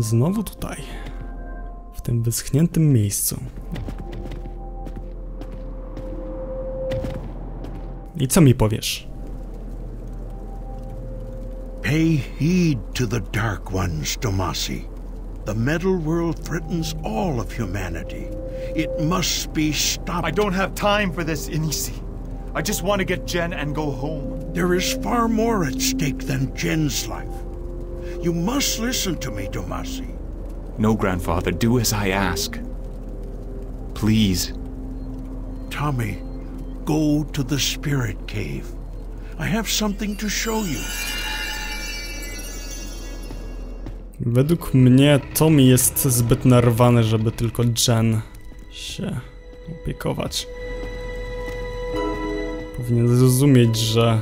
Znowu tutaj. W tym wyschniętym miejscu. I co mi powiesz? Pay heed to the Dark Ones, Domasi. The Metal World threatens all of humanity. It must be stopped. I don't have time for this, Inisi. I just want to get Jen and go home. There is far more at stake than Jen's life. You must listen to me, Domasi. No, grandfather, do as I ask. Please. Tommy, go to the Spirit Cave. I have something to show you. Według mnie Tommy jest zbyt nerwany, żeby tylko Jen się opiekować. Powinien zrozumieć, że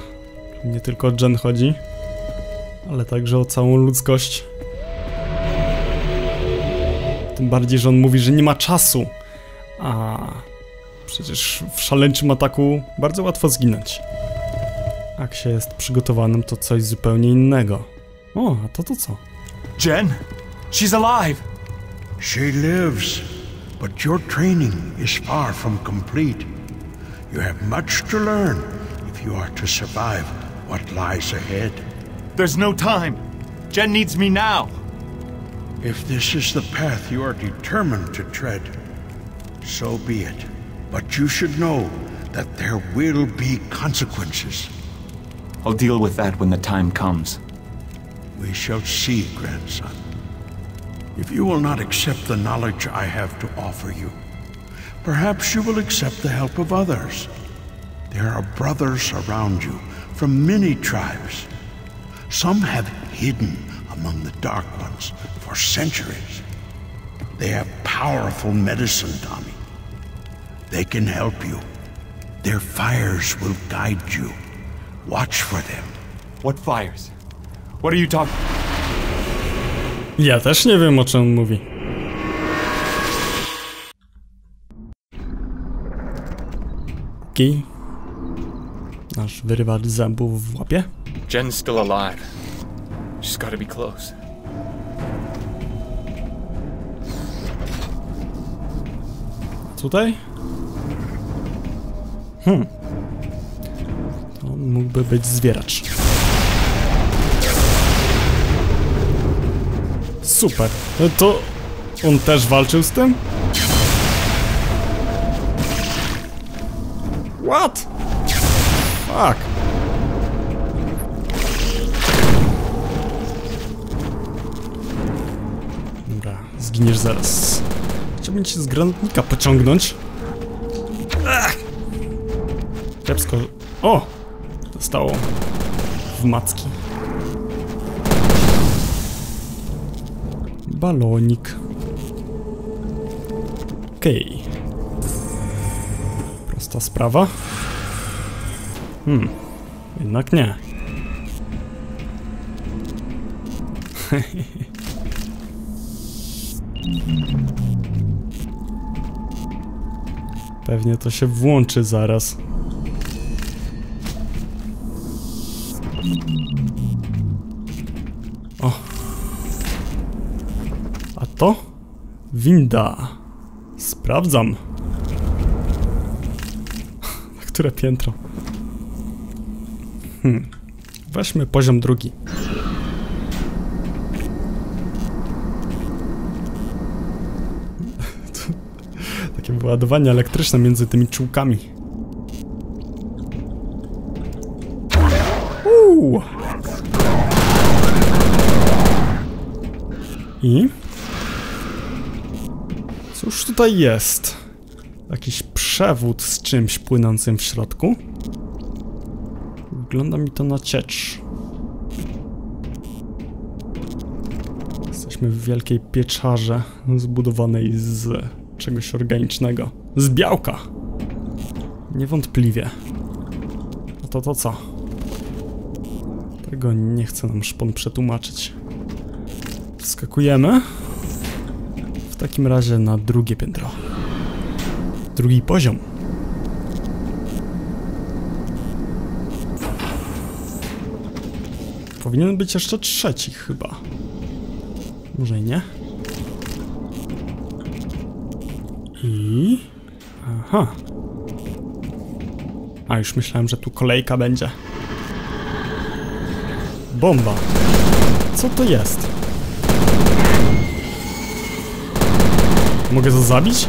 nie tylko o Jen chodzi, ale także o całą ludzkość. Tym bardziej, że on mówi, że nie ma czasu. A przecież w szaleńczym ataku bardzo łatwo zginąć. Jak się jest przygotowanym, to coś zupełnie innego. O, a to to co? Jen? She's alive! She lives, but your training is far from complete. You have much to learn if you are to survive what lies ahead. There's no time. Jen needs me now. If this is the path you are determined to tread, so be it. But you should know that there will be consequences. I'll deal with that when the time comes. We shall see, grandson. If you will not accept the knowledge I have to offer you, perhaps you will accept the help of others. There are brothers around you from many tribes. Some have hidden among the Dark Ones for centuries. They have powerful medicine, Tommy. They can help you. Their fires will guide you. Watch for them. What fires? What are you talking? Ja też nie wiem o czym on mówi. Kij. Nasz wyrywacz zębów w łapie. Jen's still alive. She's be close. Tutaj? Hmm. To mógłby być zwieracz. Super. To on też walczył z tym? What? Zginiesz zaraz. Chciałbym cię z granatnika pociągnąć. Ech. Kiepsko. O! Dostało w macki. Balonik. Okej. Prosta sprawa. Hmm. Jednak nie. Pewnie to się włączy zaraz. O. A to? Winda. Sprawdzam. Które piętro? Hmm. Weźmy poziom drugi. Takie wyładowanie elektryczne między tymi czułkami. Uuu. I? Cóż tutaj jest? Jakiś przewód z czymś płynącym w środku? Wygląda mi to na ciecz. Jesteśmy w wielkiej pieczarze zbudowanej z czegoś organicznego. Z białka! Niewątpliwie. A to to co? Tego nie chce nam szpon przetłumaczyć. Wskakujemy. W takim razie na drugie piętro. Drugi poziom. Powinien być jeszcze trzeci chyba. Może i nie. I... Aha. A, już myślałem, że tu kolejka będzie. Bomba. Co to jest? Mogę to zabić?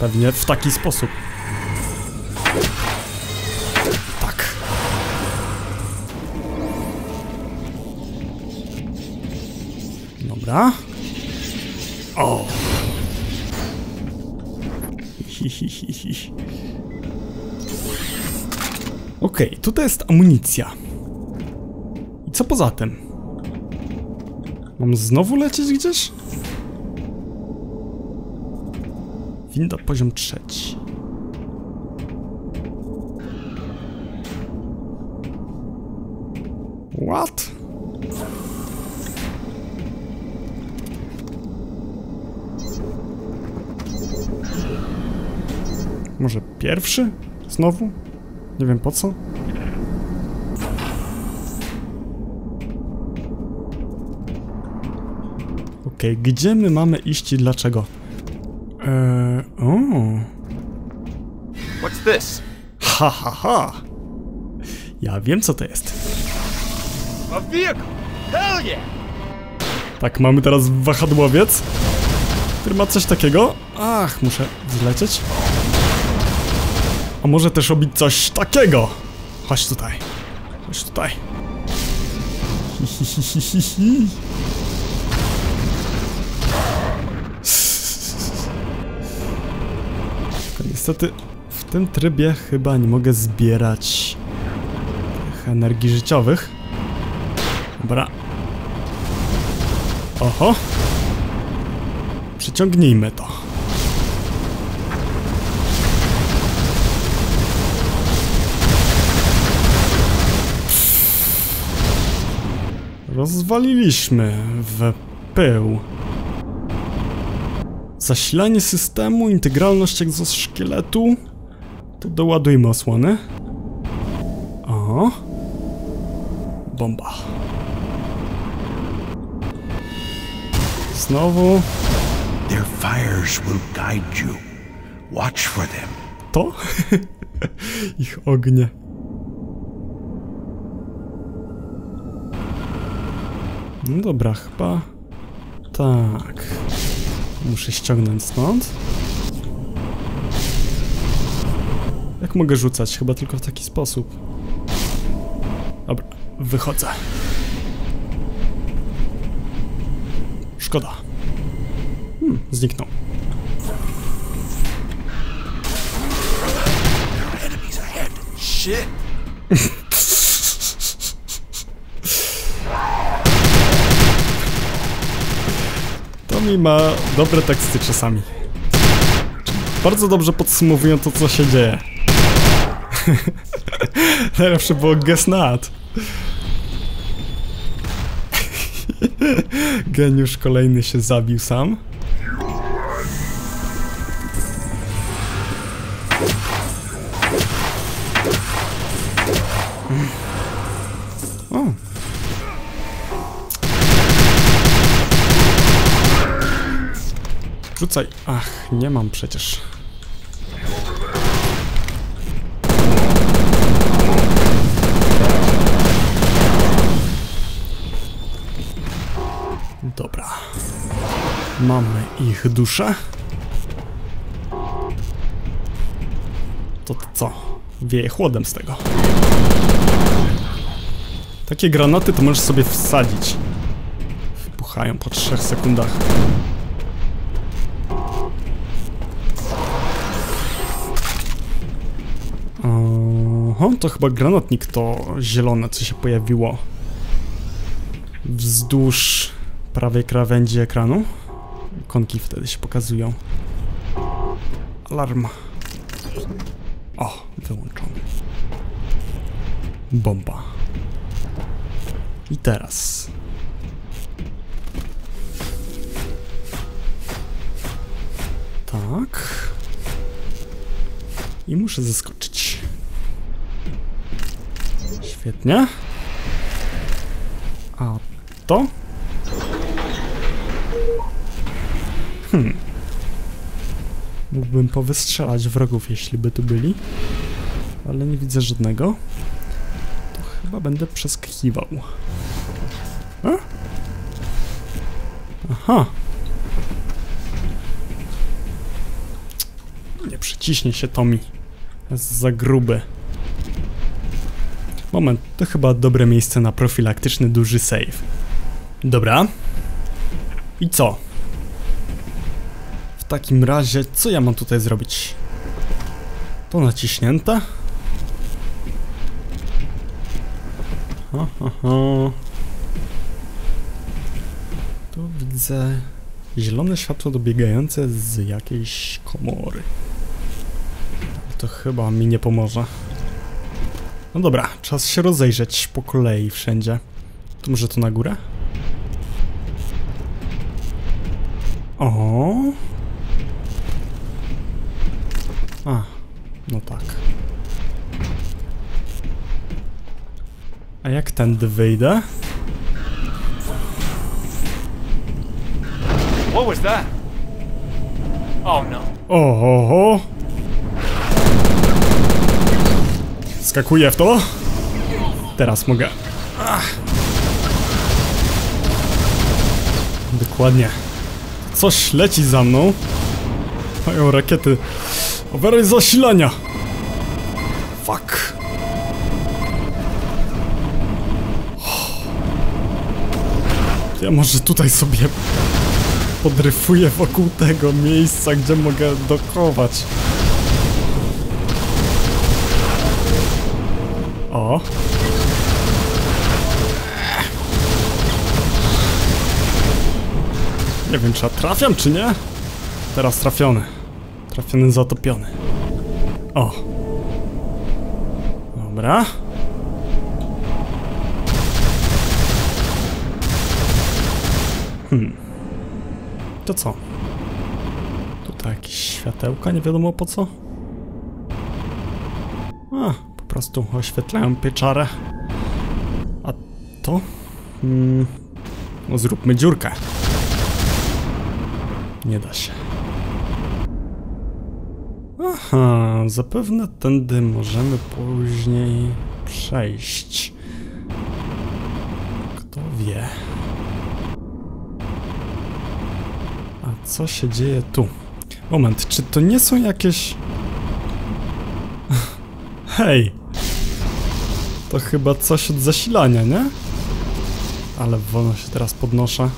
Pewnie w taki sposób. Tak. Dobra. O. Okej, tutaj jest amunicja. I co poza tym? Mam znowu lecieć gdzieś? Winda poziom trzeci. What? Może pierwszy? Znowu? Nie wiem po co. Okej, gdzie my mamy iść i dlaczego? Eee, o. What's this? Ha, ha, ha. Ja wiem co to jest. A vehicle! Hell yeah! Tak, mamy teraz wahadłowiec, który ma coś takiego. Ach, muszę zlecieć. Może też robić coś takiego. Chodź tutaj. Chodź tutaj. Niestety w tym trybie chyba nie mogę zbierać energii życiowych. Dobra. Oho. Przyciągnijmy to. Rozwaliliśmy w pył. Zasilanie systemu, integralność egzoszkieletu. To doładujmy osłony. O. Bomba. Znowu Their fires will guide you. Watch for them. to? Ich ognie. No dobra, chyba... Tak. Muszę ściągnąć stąd. Jak mogę rzucać? Chyba tylko w taki sposób. Dobra, wychodzę. Szkoda. Hmm, zniknął. Shit. Mi ma dobre teksty czasami. Bardzo dobrze podsumowują to, co się dzieje. Najlepsze było guess not. Geniusz kolejny się zabił sam. Rzucaj. Ach, nie mam przecież. Dobra. Mamy ich duszę. To, co? Wieje chłodem z tego. Takie granaty to możesz sobie wsadzić. Wpuchają po 3 sekundach. Oho, to chyba granatnik to zielone, co się pojawiło wzdłuż prawej krawędzi ekranu. Ikonki wtedy się pokazują. Alarm. O, wyłączony. Bomba. I teraz. Tak. I muszę zeskoczyć. Świetnie. A to? Hmm. Mógłbym powystrzelać wrogów, jeśli by tu byli. Ale nie widzę żadnego. To chyba będę przeskakiwał. A? Aha. Nie przyciśnie się Tommy. Jest za gruby. Moment, to chyba dobre miejsce na profilaktyczny duży save. Dobra. I co? W takim razie, co ja mam tutaj zrobić? To naciśnięte? Ha, ha, ha. Tu widzę zielone światło dobiegające z jakiejś komory. To chyba mi nie pomoże. No dobra, czas się rozejrzeć po kolei wszędzie. To może to na górę? O. A, no tak. A jak tędy wyjdę? What was that? Oh no. Oho! Skakuję w to. Teraz mogę. Dokładnie. Coś leci za mną. Mają rakiety. Override zasilania. Fuck. Ja może tutaj sobie podryfuję wokół tego miejsca, gdzie mogę dokować. O. Nie wiem, czy ja trafiam, czy nie? Teraz trafiony. Trafiony, zatopiony. O. Dobra. Hmm. To co? Tutaj jakieś światełka, nie wiadomo po co. Prostu oświetlają pieczarę. A to? Hmm. No zróbmy dziurkę. Nie da się. Aha, zapewne tędy możemy później przejść. Kto wie. A co się dzieje tu? Moment, czy to nie są jakieś... Hej! To chyba coś od zasilania, nie? Ale wolno się teraz podnoszę.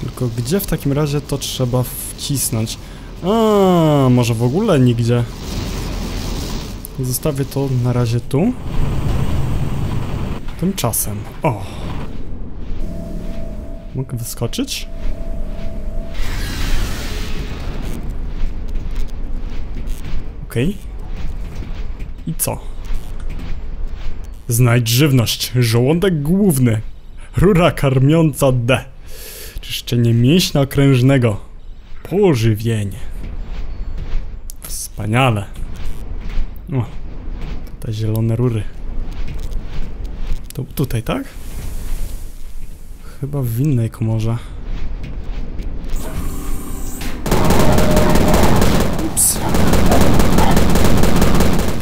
Tylko gdzie w takim razie to trzeba wcisnąć? A, może w ogóle nigdzie. Zostawię to na razie tu. Tymczasem. O! Mogę wyskoczyć? Okej. Okay. I co? Znajdź żywność. Żołądek główny. Rura karmiąca D. Czyszczenie mięśnia okrężnego. Pożywienie. Wspaniale. O, te zielone rury. To tutaj, tak? Chyba w innej komorze.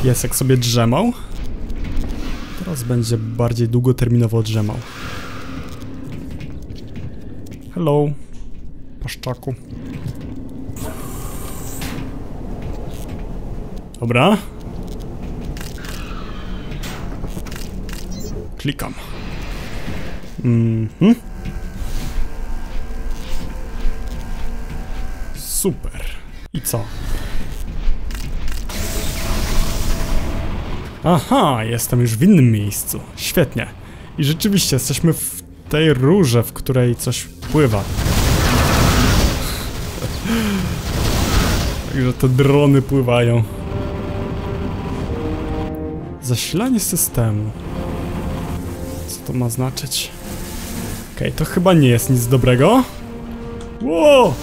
Piesek sobie drzemał. Teraz będzie bardziej długoterminowo drzemał. Hello, paszczaku. Dobra. Klikam. Mhm. Super. I co? Aha, jestem już w innym miejscu. Świetnie. I rzeczywiście jesteśmy w tej rurze, w której coś pływa. Także te drony pływają. Zasilanie systemu. Co to ma znaczyć? Okej, okay, to chyba nie jest nic dobrego. Wow!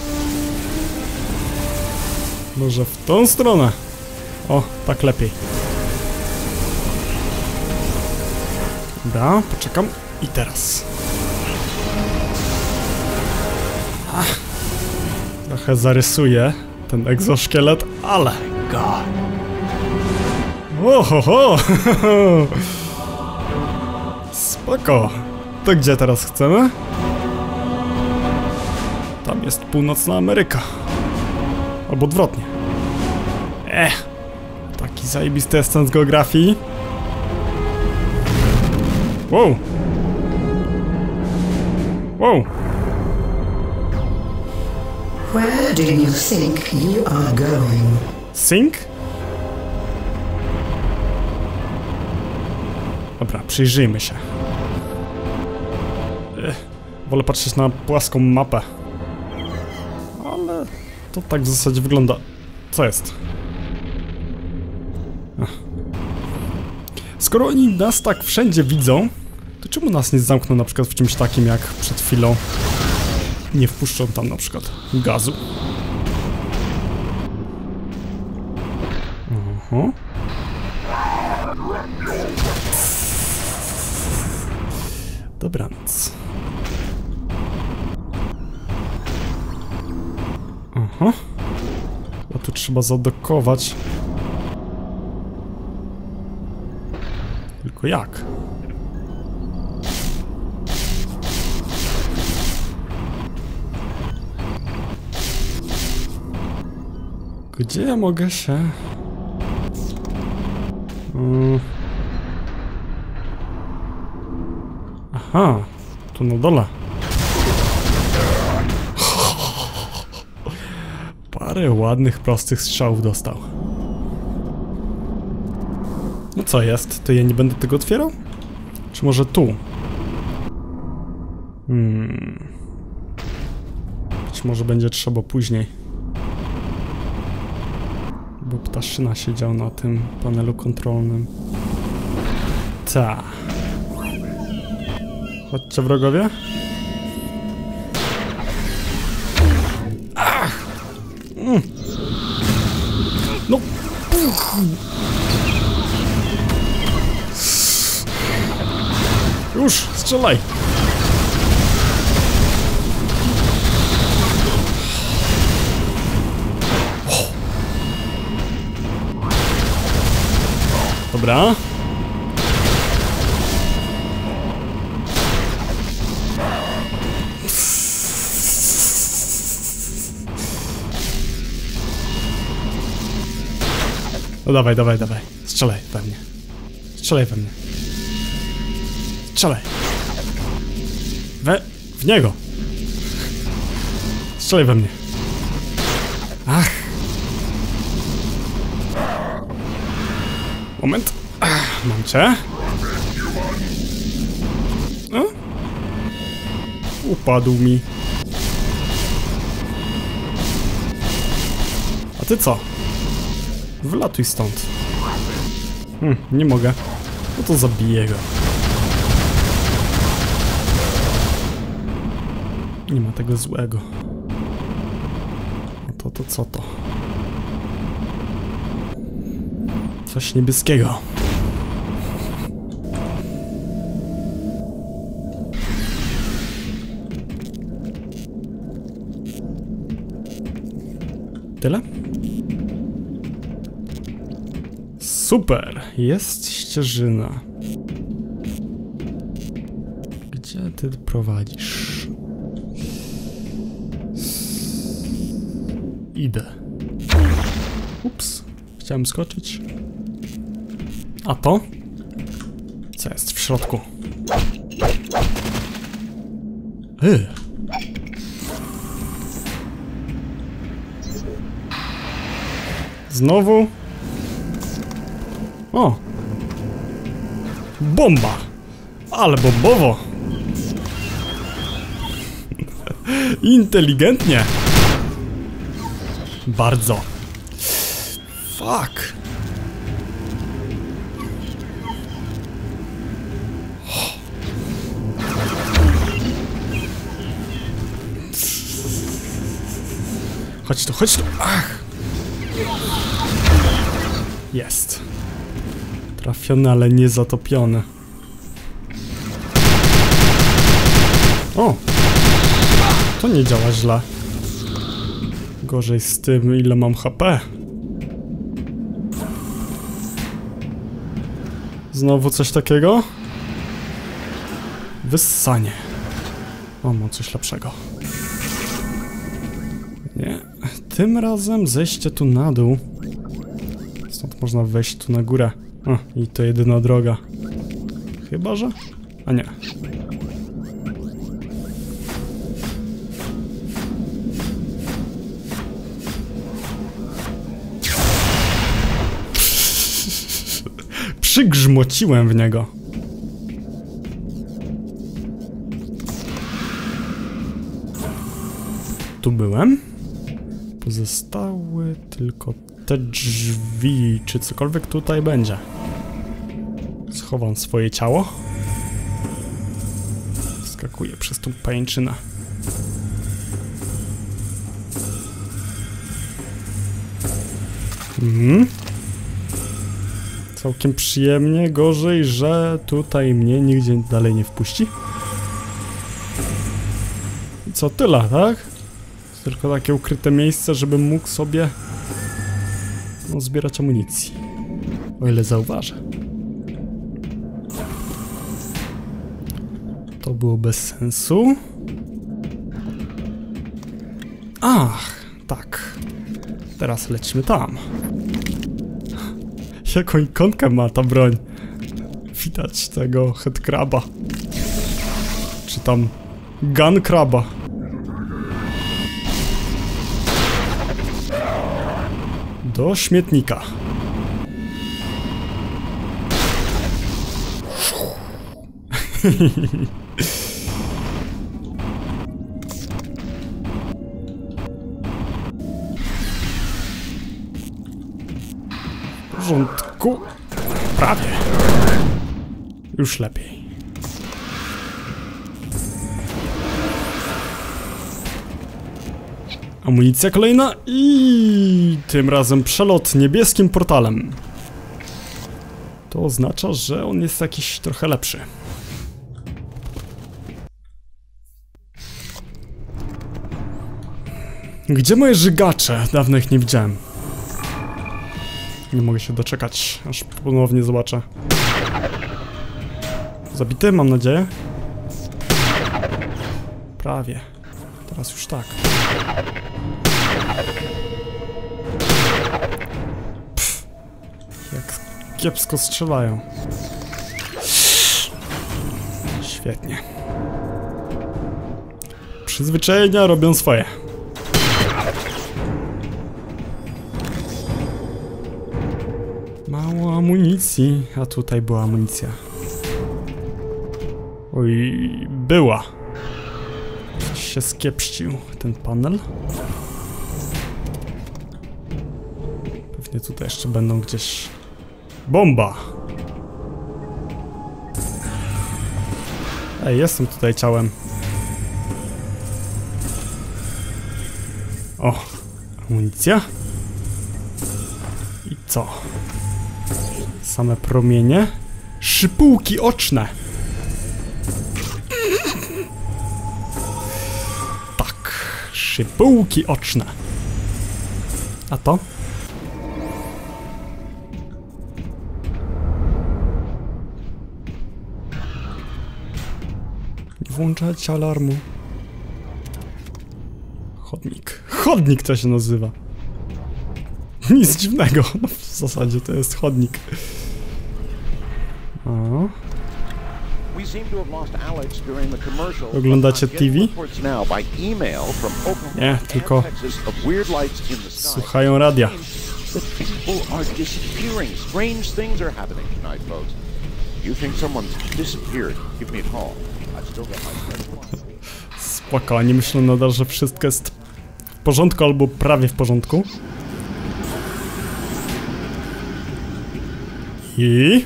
Może w tą stronę. O, tak lepiej. Dobra, poczekam. I teraz. Trochę zarysuję ten egzoszkielet, ale... God. Ohoho! Spoko. To gdzie teraz chcemy? Tam jest północna Ameryka. Albo odwrotnie. Ech. Taki zajebisty jest ten z geografii. Wow. Wow. Where do you think you are going? Sync? Dobra, przyjrzyjmy się. Ech, wolę patrzeć na płaską mapę. Ale to tak w zasadzie wygląda. Co jest? Skoro oni nas tak wszędzie widzą, to czemu nas nie zamkną na przykład w czymś takim jak przed chwilą? Nie wpuszczą tam na przykład gazu. Oho. Dobranoc. Aha. Chyba tu trzeba zadokować. Tylko jak? Gdzie ja mogę się... Mm. Aha, tu na dole. Parę ładnych, prostych strzałów dostał. Co jest? To ja nie będę tego otwierał? Czy może tu? Hmm. Być może będzie trzeba później. Bo ptaszyna siedział na tym panelu kontrolnym. Ta. Chodźcie wrogowie. Ach! Mm. No. Już, strzelaj! Dobra. No dawaj, dawaj, dawaj. Strzelaj we mnie. Strzelaj we mnie. Strzelaj. We... w niego. Strzelaj we mnie. Ach. Moment. Ach, mam cię. No? Upadł mi. A ty co? Wylatuj stąd. Hm, nie mogę. No to zabiję go. Nie ma tego złego. A to to co to? Coś niebieskiego. Tyle? Super, jest ścieżyna. Gdzie ty prowadzisz? Idę. Ups, chciałem skoczyć. A to? Co jest w środku? Yy. Znowu? O! Bomba! Ale bombowo! Inteligentnie! Bardzo. Fuck. Chodź tu, chodź tu. Ach. Jest. Trafiony, ale nie zatopiony. O! To nie działa źle. Gorzej z tym, ile mam HP. Znowu coś takiego? Wyssanie. O, mam coś lepszego. Nie. Tym razem zejście tu na dół. Stąd można wejść tu na górę. O, i to jedyna droga. Chyba, że? A nie. Przygrzmociłem w niego. Tu byłem. Pozostały tylko te drzwi, czy cokolwiek tutaj będzie. Schowam swoje ciało. Skakuję przez tą pajęczynę. Mhm. Całkiem przyjemnie, gorzej, że tutaj mnie nigdzie dalej nie wpuści. Co tyle, tak? Tylko takie ukryte miejsce, żebym mógł sobie no, zbierać amunicji. O ile zauważę. To było bez sensu. Ach, tak. Teraz lecimy tam. Jaką ikonkę ma ta broń? Widać tego headcraba. Czy tam gun kraba. Do śmietnika. Porządku. Prawie. Już lepiej. Amunicja kolejna i tym razem przelot niebieskim portalem. To oznacza, że on jest jakiś trochę lepszy. Gdzie moje żygacze? Dawno ich nie widziałem. Nie mogę się doczekać, aż ponownie zobaczę. Zabity, mam nadzieję? Prawie. Teraz już tak. Pff, jak kiepsko strzelają. Świetnie. Przyzwyczajenia robią swoje. Amunicji, a tutaj była amunicja. Oj, była. Się skiepścił ten panel. Pewnie tutaj jeszcze będą gdzieś... Bomba! Ej, jestem tutaj ciałem. O, amunicja. I co? Same promienie? Szypułki oczne! Tak, szypułki oczne. A to? Włączać alarmu. Chodnik. Chodnik to się nazywa. Nic dziwnego. No, w zasadzie to jest chodnik. O. Oglądacie TV? Nie, tylko słuchają radia. Spoko, oni myślą nadal, że wszystko jest w porządku albo prawie w porządku. I...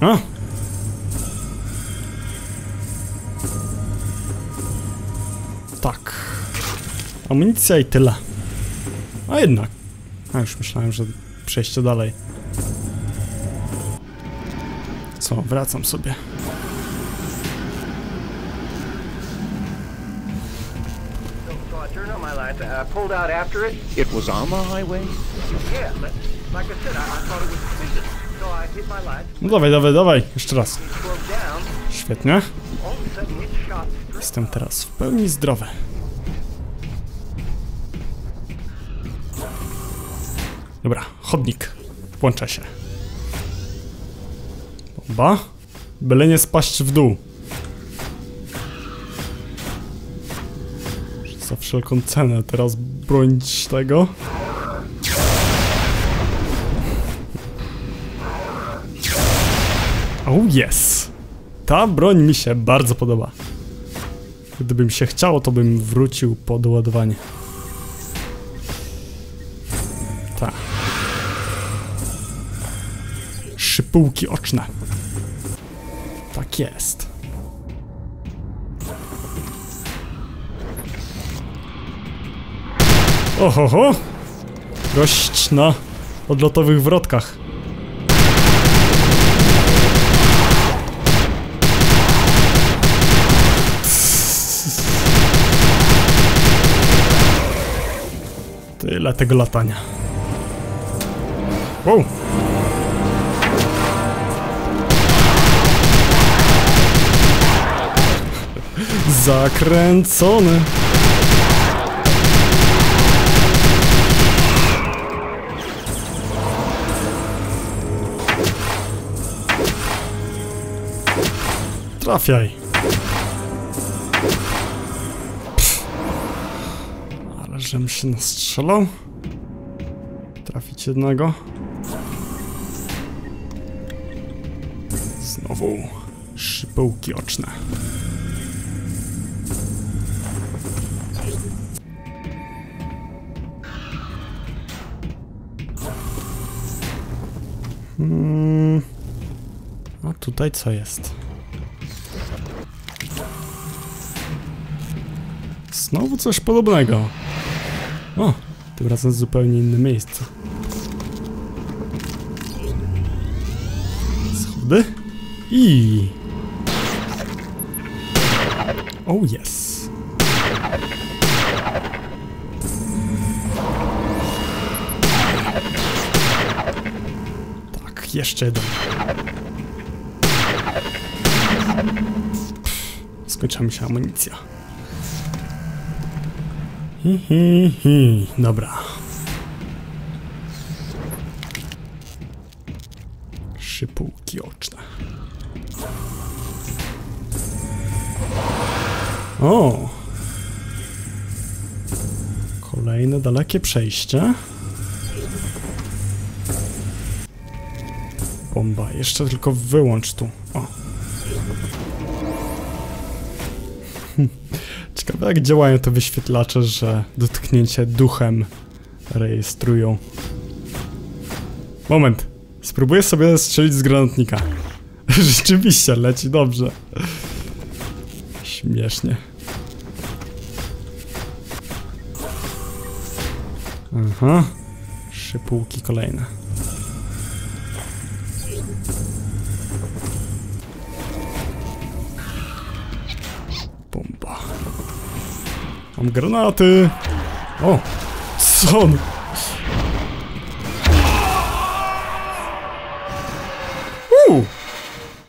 A! Tak. Amunicja i tyle. A jednak. A już myślałem, że przejście dalej. Co, wracam sobie. Uh, pulled out after it. It was on the highway. No dawaj, dawaj, dawaj. Jeszcze raz. Świetnie. Jestem teraz w pełni zdrowy. Dobra, chodnik. Włącza się. Bomba. Byle nie spaść w dół. Za wszelką cenę teraz bronić tego. Oh yes! Ta broń mi się bardzo podoba. Gdybym się chciało, to bym wrócił po doładowanie. Tak. Szypułki oczne. Tak jest. Ohoho! Gość na odlotowych wrotkach. Tyle tego latania. Wow. Zakręcony. Trafiaj. Żem się nastrzelał. Trafić jednego. Znowu szypełki oczne. Hmm. A tutaj co jest? Znowu coś podobnego. O, tym razem zupełnie inne miejsce. Schody i... Oh yes. Tak, jeszcze jeden. Skończyła mi się amunicja. Hi, hi, hi. Dobra. Oczne. O! Kolejne dalekie przejście. Bomba. Jeszcze tylko wyłącz tu. O. Ciekawe jak działają te wyświetlacze, że dotknięcie duchem rejestrują. Moment. Spróbuję sobie strzelić z granatnika. Rzeczywiście, leci dobrze. Śmiesznie. Aha. Szypułki kolejne. Granaty. O! Co